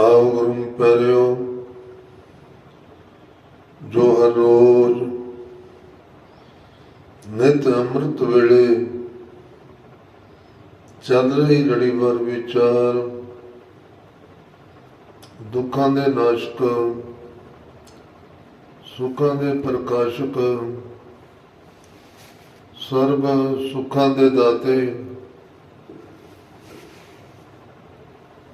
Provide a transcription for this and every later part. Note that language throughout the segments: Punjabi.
ਆਓ ਗੁਰੂ ਪਿਆਰਿਓ ਜੋ ਹਰ ਰੋਜ਼ ਨਿਤ ਅੰਮ੍ਰਿਤ ਵੇਲੇ ਚੱਲ ਰਹੀ ਲੜੀਵਾਰ ਵਿਚਾਰ, ਦੁੱਖਾਂ ਦੇ ਨਾਸ਼ਕ, ਸੁੱਖਾਂ ਦੇ ਪ੍ਰਕਾਸ਼ਕ, ਸਰਬ ਸੁੱਖਾਂ ਦੇ ਦਾਤੇ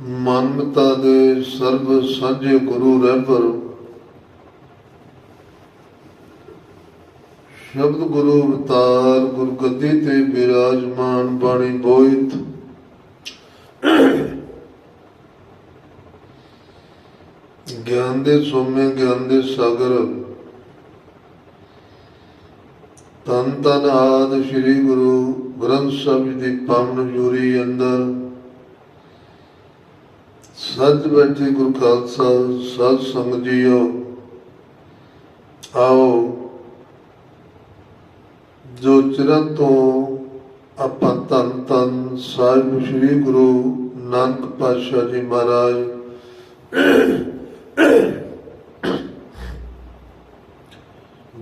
ਮਾਨਵਤਾ ਦੇ ਸਰਬ ਸਾਂਝੇ ਗੁਰੂ ਰਹਿਬਰ ਸ਼ਬਦ ਗੁਰੂ ਅਵਤਾਰ ਗੁਰਗੱਦੀ ਤੇ ਬਿਰਾਜਮਾਨ ਬਾਣੀ ਬੋਇਤ। ਗਿਆਨ ਦੇ ਸੋਮੇ, ਗਿਆਨ ਦੇ ਸਾਗਰ। ਤਨ ਤਨ ਆਦ ਸ੍ਰੀ ਗੁਰੂ ਗ੍ਰੰਥ ਸਾਹਿਬ ਜੀ ਦੀ ਪਾਵਨ ਜੂਰੀ ਅੰਦਰ ਸੱਚ ਬੈਠੇ ਗੁਰੂ ਖਾਲਸਾ ਸਤ ਸੰਗ ਜੀਓ ਆਓ, ਜੋ ਚਿਰਨ ਤੋਂ ਆਪਾਂ ਤਨ ਤਨ ਸਾਹਿਬ ਸ੍ਰੀ ਗੁਰੂ ਨਾਨਕ ਪਾਤਸ਼ਾਹ ਜੀ ਮਹਾਰਾਜ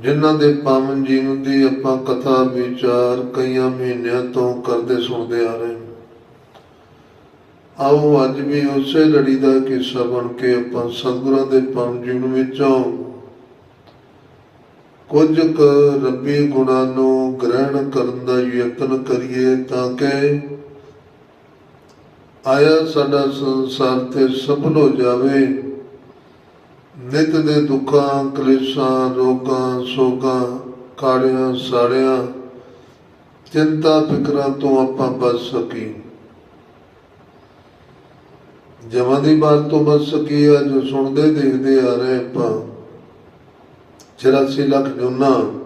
ਜਿਨ੍ਹਾਂ ਦੇ ਪਾਵਨ ਜੀਵਨ ਦੀ ਆਪਾਂ ਕਥਾ, ਵਿਚਾਰ ਕਈਆਂ ਮਹੀਨਿਆਂ ਤੋਂ ਕਰਦੇ ਸੁਣਦੇ ਆ ਰਹੇ ਆਓ ਅੱਜ ਵੀ ਉਸੇ ਲੜੀ ਦਾ ਕਿੱਸਾ ਬਣ ਕੇ ਆਪਾਂ ਸਤਿਗੁਰਾਂ ਦੇ ਪਰਮ ਜੀਵਨ ਵਿੱਚੋਂ ਕੁਝ ਕੁ ਰੱਬੀ ਗੁਣਾਂ ਨੂੰ ਗ੍ਰਹਿਣ ਕਰਨ ਦਾ ਯਤਨ ਕਰੀਏ ਤਾਂ ਕਿ ਆਇਆ ਸਾਡਾ ਸੰਸਾਰ ਤੇ ਸਫਲ ਹੋ ਜਾਵੇ। ਨਿਤ ਦੇ ਦੁੱਖਾਂ, ਕਲੇਸ਼ਾਂ, ਰੋਗਾਂ, ਸੋਗਾਂ, ਕਾੜਿਆਂ, ਸਾੜਿਆਂ, ਚਿੰਤਾ, ਫਿਕਰਾਂ ਤੋਂ ਆਪਾਂ ਬਚ ਸਕੀਏ। ਜਮਾਂ ਦੀ ਬਾਤ ਤੋਂ ਬਚ ਸਕੀ ਅੱਜ ਸੁਣਦੇ ਦੇਖਦੇ ਆ ਰਹੇ ਆਪਾਂ। 84 ਲੱਖ ਜੁਨਾ।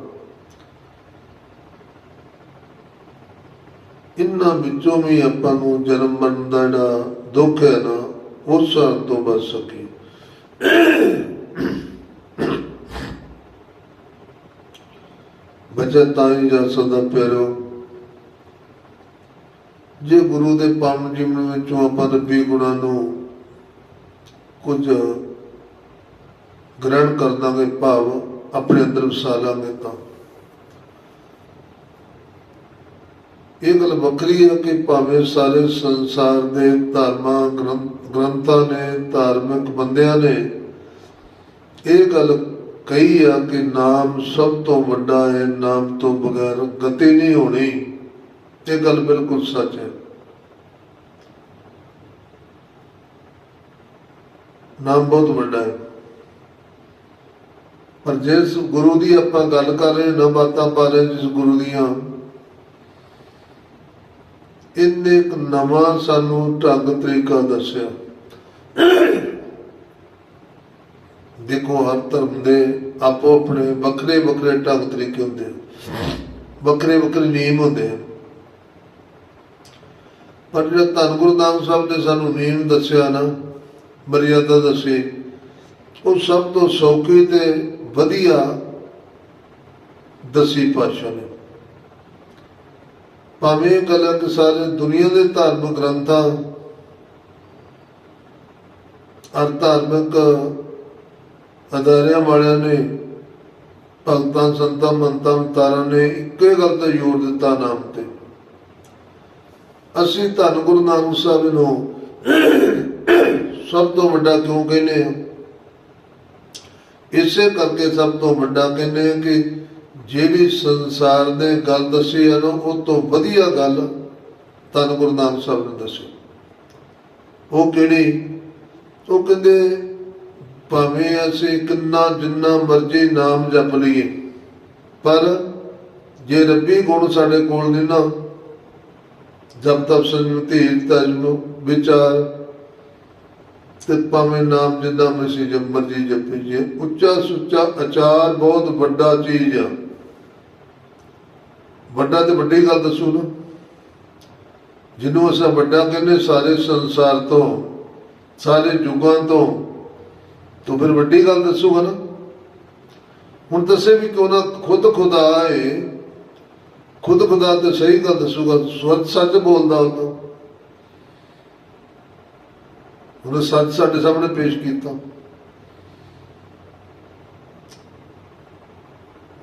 ਇੰਨਾ ਵਿੱਚੋਂ ਵੀ ਆਪਾਂ ਨੂੰ ਜਨਮ ਮਰਨ ਦਾ ਜਿਹੜਾ ਦੁੱਖ ਹੈ ਨਾ, ਉਸ ਤੋਂ ਬਚ ਸਕੀ। ਬਚਤ ਤਾਂ ਹੀ ਜਾ ਸਕਦਾ ਪਿਆਰੋ। ਜੇ ਗੁਰੂ ਦੇ ਪਾਵਨ ਜੀਵਨ ਵਿੱਚੋਂ ਆਪਾਂ ਰੱਬੀ ਗੁਣਾਂ ਨੂੰ ਕੁਝ ਗ੍ਰਹਿਣ ਕਰ ਦਾਂਗੇ, ਭਾਵ ਆਪਣੇ ਅੰਦਰ ਵਸਾ ਲਾਂਗੇ ਤਾਂ। ਇਹ ਗੱਲ ਵੱਖਰੀ ਹੈ ਕਿ ਭਾਵੇਂ ਸਾਰੇ ਸੰਸਾਰ ਦੇ ਧਰਮਾਂ ਗ੍ਰੰਥ- ਗ੍ਰੰਥਾਂ ਨੇ, ਧਾਰਮਿਕ ਬੰਦਿਆਂ ਨੇ ਇਹ ਗੱਲ ਕਹੀ ਆ ਕਿ ਨਾਮ ਸਭ ਤੋਂ ਵੱਡਾ ਹੈ, ਨਾਮ ਤੋਂ ਬਗੈਰ ਗਤੀ ਨਹੀਂ ਹੋਣੀ। ਇਹ ਗੱਲ ਬਿਲਕੁਲ ਸੱਚ ਹੈ। ਨਾਮ ਬਹੁਤ ਵੱਡਾ ਹੈ। ਪਰ ਜਿਸ ਗੁਰੂ ਦੀ ਆਪਾਂ ਗੱਲ ਕਰ ਰਹੇ ਨਾ ਬਾਤਾਂ ਪਾ ਰਹੇ ਜਿਸ ਗੁਰੂ ਦੀਆਂ, ਇਹਨੇ ਇੱਕ ਨਵਾਂ ਸਾਨੂੰ ਢੰਗ, ਤਰੀਕਾ ਦੱਸਿਆ। ਦੇਖੋ, ਹਰ ਧਰਮ ਦੇ ਆਪੋ ਆਪਣੇ ਵੱਖਰੇ ਵੱਖਰੇ ਢੰਗ, ਤਰੀਕੇ ਹੁੰਦੇ ਵੱਖਰੇ ਵੱਖਰੇ ਨਿਯਮ ਹੁੰਦੇ ਆ। ਪਰ ਜਿਹੜਾ ਧੰਨ ਗੁਰੂ ਨਾਮ ਸਾਹਿਬ ਨੇ ਸਾਨੂੰ ਨਿਯਮ ਦੱਸਿਆ ਨਾ ਮਰਿਆਦਾ ਦੱਸੀ। ਉਹ ਸਭ ਤੋਂ ਸੌਖੀ ਤੇ ਵਧੀਆ ਦਸੀ ਪਾਤਸ਼ਾਹ ਨੇ। ਭਾਵੇਂ ਇਹ ਗੱਲ ਸਾਰੇ ਦੁਨੀਆ ਦੇ ਧਾਰਮਿਕ ਗ੍ਰੰਥਾਂ ਅਰ ਧਾਰਮਿਕ ਅਦਾਰਿਆਂ ਵਾਲਿਆਂ ਨੇ, ਭਗਤਾਂ, ਸੰਤਾਂ, ਮੰਤਾਂ ਤਾਰਾਂ ਨੇ ਇੱਕੇ ਗੱਲ ਤੇ ਜ਼ੋਰ ਦਿੱਤਾ ਨਾਮ ਤੇ। ਅਸੀਂ ਧੰਨ ਗੁਰੂ ਨਾਨਕ ਸਾਹਿਬ ਨੂੰ ਸਭ ਤੋਂ ਵੱਡਾ ਕਿਉਂ ਕਹਿੰਦੇ ਆ ਇਸੇ ਕਰਕੇ ਸਭ ਤੋਂ ਵੱਡਾ ਕਹਿੰਦੇ ਹਾਂ ਕਿ ਜਿਹੜੀ ਸੰਸਾਰ ਨੇ ਗੱਲ ਦੱਸੀ ਹੈ ਨਾ, ਉਹ ਤੋਂ ਵਧੀਆ ਗੱਲ ਧੰਨ ਗੁਰੂ ਨਾਨਕ ਸਾਹਿਬ ਨੇ ਦੱਸੀ। ਉਹ ਕਿਹੜੀ? ਉਹ ਕਹਿੰਦੇ, ਭਾਵੇਂ ਅਸੀਂ ਕਿੰਨਾ ਜਿੰਨਾ ਮਰਜ਼ੀ ਨਾਮ ਜਪ ਲਈਏ, ਪਰ ਜੇ ਰੱਬੀ ਗੁਣ ਸਾਡੇ ਕੋਲ ਨਹੀਂ ਨਾ ਜਬ ਤੱਕ ਸੰਯੁਤੀ ਤਜਨੋ ਵਿਚਾਰ ਤੇ ਭਾਵੇਂ ਨਾਮ ਜਿੰਨਾ ਮਰਜ਼ੀ ਜਪ ਮਰਜ਼ੀ ਜਪੀਏ ਉੱਚਾ ਸੁੱਚਾ ਅਚਾਰ ਬਹੁਤ ਵੱਡਾ ਚੀਜ਼ ਆ। ਵੱਡਾ ਤੇ ਵੱਡੀ ਗੱਲ ਦੱਸੂ ਨਾ। ਜਿਹਨੂੰ ਅਸਾਂ ਵੱਡਾ ਕਹਿੰਦੇ ਸਾਰੇ ਸੰਸਾਰ ਤੋਂ, ਸਾਰੇ ਯੁੱਗਾਂ ਤੋਂ, ਤੋ ਫਿਰ ਵੱਡੀ ਗੱਲ ਦੱਸੂਗਾ ਨਾ। ਹੁਣ ਦੱਸੇ ਵੀ ਕਿਉਂ ਨਾ ਖੁਦ ਖੁਦਾ ਹੈ ਖੁਦ ਖੁਦਾ ਤੇ ਸਹੀ ਗੱਲ ਦੱਸੂਗਾ। ਸਵਤ ਸੱਚ ਬੋਲਦਾ ਹੁੰਦਾ ਉਹਨੇ ਸੱਚ ਸਾਡੇ ਸਾਹਮਣੇ ਪੇਸ਼ ਕੀਤਾ।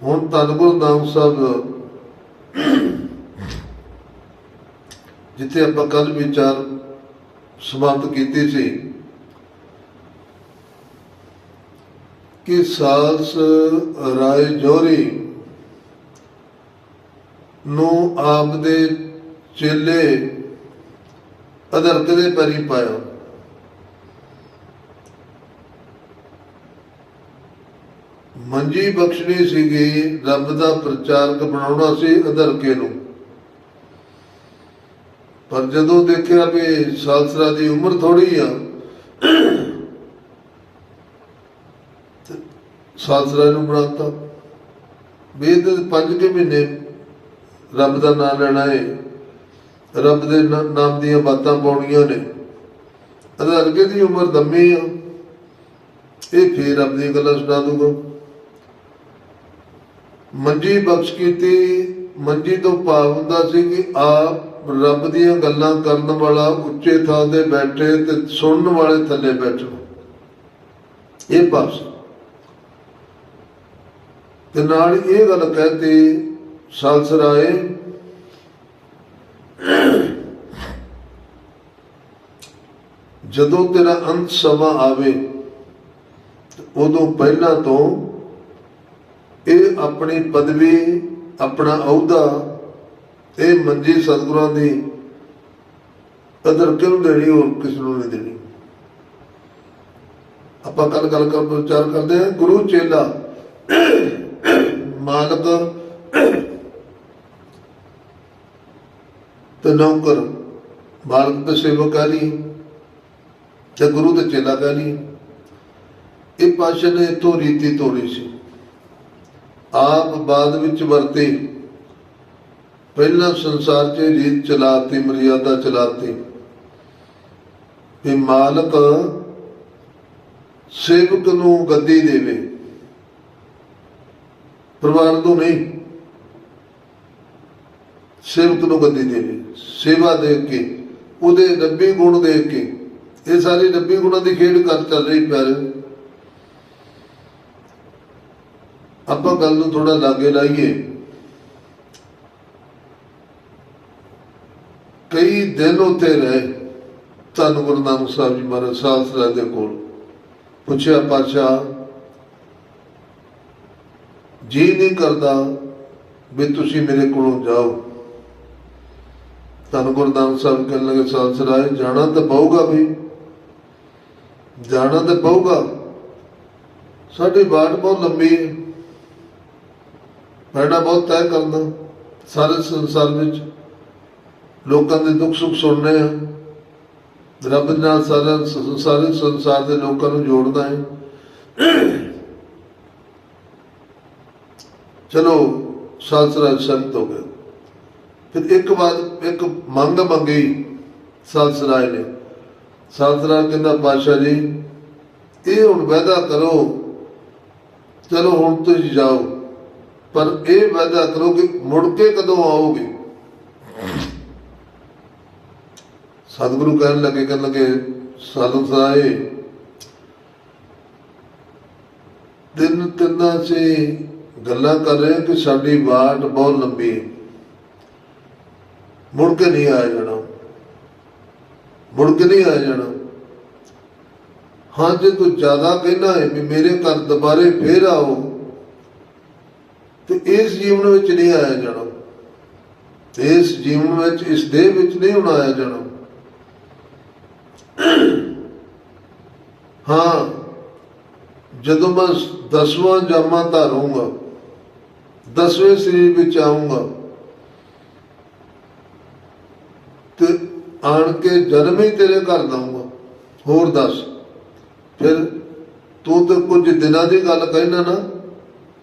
ਹੁਣ ਧੰਨ ਗੁਰੂ ਨਾਨਕ ਸਾਹਿਬ, ਜਿੱਥੇ ਆਪਾਂ ਕੱਲ ਵਿਚਾਰ ਸਮਾਪਤ ਕੀਤੀ ਸੀ ਕਿ ਸਾਲਸ ਰਾਏ ਜੋਰੀ ਨੂੰ ਆਪ ਦੇ ਚੇਲੇ ਅਦਰਕ ਦੇ ਪੈਰੀ ਪਾਇਆ। ਮੰਜੀ ਬਖਸ਼ਣੀ ਸੀਗੀ, ਰੱਬ ਦਾ ਪ੍ਰਚਾਰਕ ਬਣਾਉਣਾ ਸੀ ਅਧਰਕੇ ਨੂੰ। ਪਰ ਜਦੋਂ ਦੇਖਿਆ ਵੀ ਸਾਲਸਰਾ ਦੀ ਉਮਰ ਥੋੜੀ ਆ ਸਾਲਸਰਾ ਨੂੰ ਬਣਾਤਾ। ਵੇਦ ਪੰਜ ਕੇ ਮਹੀਨੇ ਰੱਬ ਦਾ ਨਾਮ ਲੈਣਾ ਹੈ ਰੱਬ ਦੇ ਨਾਮ ਦੀਆਂ ਬਾਤਾਂ ਪਾਉਣੀਆਂ ਨੇ। ਅਧਰਕੇ ਦੀ ਉਮਰ ਦਮੀ ਆ। ਇਹ ਫੇਰ ਰੱਬ ਦੀਆਂ ਗੱਲਾਂ ਸੁਣਾ ਦੂਗਾ ਮੰਜੀ ਬਖਸ਼ ਕੀਤੀ, ਮੰਜੀ ਤੋਂ ਭਾਵ ਹੁੰਦਾ ਸੀ ਕਿ ਆਪ ਰੱਬ ਦੀਆਂ ਗੱਲਾਂ ਕਰਨ ਵਾਲਾ ਉੱਚੇ ਥਾਂ ਤੇ ਬੈਠੇ ਤੇ ਸੁਣਨ ਵਾਲੇ ਥੱਲੇ ਬੈਠਣ ਇਹ ਭਾਵ ਤੇ ਨਾਲ ਇਹ ਗੱਲ ਕਹਤੀ ਸਾਲਸਰਾਏ ਜਦੋਂ ਤੇਰਾ ਅੰਤ ਸਮਾਂ ਆਵੇ ਉਦੋਂ ਪਹਿਲਾਂ ਤੋਂ ਇਹ ਆਪਣੀ ਪਦਵੀ, ਆਪਣਾ ਅਹੁਦਾ ਇਹ ਮੰਜੀ ਸਤਿਗੁਰਾਂ ਦੀ ਕਦਰ ਕਿਉਂ ਦੇਣੀ, ਹੋਰ ਕਿਸ ਨੂੰ ਨਹੀਂ ਦੇਣੀ। ਆਪਾਂ ਕੱਲ ਗੱਲ ਕਰ ਵਿਚਾਰ ਕਰਦੇ ਹਾਂ। ਗੁਰੂ ਚੇਲਾ, ਮਾਲਕ ਤੇ ਨੌਕਰ, ਮਾਲਕ ਤੇ ਸੇਵਕ ਆ ਤੇ ਗੁਰੂ ਤੇ ਚੇਲਾ ਕਾ ਇਹ ਪਾਸ਼ਾ ਨੇ ਇਤੋਂ ਰੀਤੀ ਤੋੜੀ ਸੀ। ਆਪ ਬਾਦ ਵਿੱਚ ਵਰਤੇ। ਪਹਿਲਾਂ ਸੰਸਾਰ 'ਚ ਰੀਤ ਚਲਾਤੀ, ਮਰਿਆਦਾ ਚਲਾਤੀ। ਵੀ ਮਾਲਕ ਸੇਵਕ ਨੂੰ ਗੱਦੀ ਦੇਵੇ। ਪਰਿਵਾਰ ਨੂੰ ਨਹੀਂ। ਸੇਵਕ ਨੂੰ ਗੱਦੀ ਦੇਵੇ। ਸੇਵਾ ਦੇ ਕੇ, ਉਹਦੇ 90 ਗੁਣ ਦੇ ਕੇ। ਇਹ ਸਾਰੀ 90 ਗੁਣਾਂ ਦੀ ਖੇਡ ਕਰ ਚੱਲ ਰਹੀ ਪਿਆਰੇ। ਆਪਾਂ ਗੱਲ ਨੂੰ ਥੋੜਾ ਲਾਗੇ ਲਾਈਏ। ਕਈ ਦਿਨ ਉੱਤੇ ਰਹੇ, ਧੰਨ ਗੁਰੂ ਨਾਨਕ ਸਾਹਿਬ ਜੀ ਮਹਾਰਾਜ ਸਾਲਸਰਾ ਦੇ ਕੋਲ। ਪੁੱਛਿਆ, ਪਾਤਸ਼ਾਹ, ਜੀ ਨਹੀਂ ਕਰਦਾ ਵੀ ਤੁਸੀਂ ਮੇਰੇ ਕੋਲੋਂ ਜਾਓ। ਧੰਨ ਗੁਰੂ ਨਾਨਕ ਸਾਹਿਬ ਕਹਿਣ ਲੱਗੇ ਸਾਲਸਰਾ ਜਾਣਾ ਤਾਂ ਪਊਗਾ ਵੀ ਜਾਣਾ ਤਾਂ ਪਊਗਾ। ਸਾਡੀ ਬਾਟ ਬਹੁਤ ਲੰਬੀ ਹੈ। ਪੈੜਾ ਬਹੁਤ ਤੈਅ ਕਰਨਾ ਸਾਰੇ ਸੰਸਾਰ ਵਿੱਚ। ਲੋਕਾਂ ਦੇ ਦੁੱਖ ਸੁੱਖ ਸੁਣਨੇ ਆ। ਰੱਬ ਦੇ ਨਾਲ ਸਾਰਾ ਸਾਰੇ ਸੰਸਾਰ ਦੇ ਲੋਕਾਂ ਨੂੰ ਜੋੜਦਾ ਹੈ। ਚਲੋ ਸਾਲਸਰਾ ਸੰਤ ਹੋ ਗਏ। ਫਿਰ ਇੱਕ ਵਾਰ, ਇੱਕ ਮੰਗ ਮੰਗੀ ਸਾਲਸਰਾਏ ਨੇ। ਸਾਲਸਰਾ ਕਹਿੰਦਾ ਪਾਸ਼ਾ ਜੀ, ਇਹ ਹੁਣ ਵਾਅਦਾ ਕਰੋ। ਚਲੋ ਹੁਣ ਤੁਸੀਂ ਜਾਓ। ਪਰ ਇਹ ਵਾਅਦਾ ਕਰੋ ਕਿ ਮੁੜ ਕੇ ਕਦੋਂ ਆਓਗੇ? ਸਤਿਗੁਰੂ ਕਹਿਣ ਲੱਗੇ ਕਹਿਣ ਲੱਗੇ, ਸਾਧੂ ਸਾਏ ਦਿਨ ਤਿੰਨਾਂ ਸੇ ਗੱਲਾਂ ਕਰ ਰਹੇ ਕਿ ਸਾਡੀ ਬਾਟ ਬਹੁਤ ਲੰਬੀ ਹੈ। ਮੁੜ ਕੇ ਨਹੀਂ ਆ ਜਾਣਾ। ਮੁੜ ਕੇ ਨਹੀਂ ਆ ਜਾਣਾ। ਹਾਂ, ਜੇ ਤੂੰ ਜ਼ਿਆਦਾ ਕਹਿਣਾ ਹੈ ਵੀ ਮੇਰੇ ਘਰ ਦੁਬਾਰੇ ਫੇਰ ਆਓ ਤੇ ਇਸ ਜੀਵਨ ਵਿੱਚ ਨਹੀਂ ਆਇਆ ਜਾਣਾ। ਇਸ ਜੀਵਨ ਵਿੱਚ, ਇਸ ਦੇਹ ਵਿੱਚ ਨਹੀਂ ਹੁਣ ਆਇਆ ਜਾਣਾ। ਹਾਂ, ਜਦੋਂ ਮੈਂ ਦਸਵਾਂ ਜਾਮਾ ਧਾਰੂੰਗਾ, ਦਸਵੇਂ ਸਰੀਰ ਵਿੱਚ ਆਉਂਗਾ ਤੇ ਆਣ ਕੇ ਜਨਮ ਹੀ ਤੇਰੇ ਘਰ ਦਊਂਗਾ ਹੋਰ ਦੱਸ, ਫਿਰ ਤੂੰ ਤਾਂ ਕੁਝ ਦਿਨਾਂ ਦੀ ਗੱਲ ਕਹਿਣਾ ਨਾ,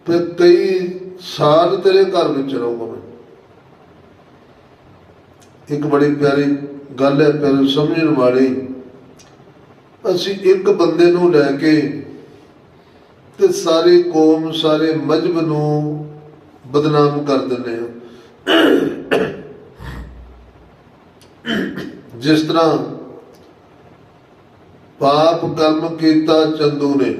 ਫਿਰ ਕਈ ਸਾਲ ਤੇਰੇ ਘਰ ਵਿੱਚ ਰਹੂੰਗਾ ਮੈਂ ਇੱਕ ਬੜੀ ਪਿਆਰੀ ਗੱਲ ਹੈ, ਪਿਆਰੇ ਸਮਝਣ ਵਾਲੀ। ਅਸੀਂ ਇੱਕ ਬੰਦੇ ਨੂੰ ਲੈ ਕੇ ਤੇ ਸਾਰੀ ਕੌਮ, ਸਾਰੇ ਮਜਬ ਨੂੰ ਬਦਨਾਮ ਕਰ ਦਿੰਦੇ ਹਾਂ। ਜਿਸ ਤਰ੍ਹਾਂ ਪਾਪ ਕਰਮ ਕੀਤਾ ਚੰਦੂ ਨੇ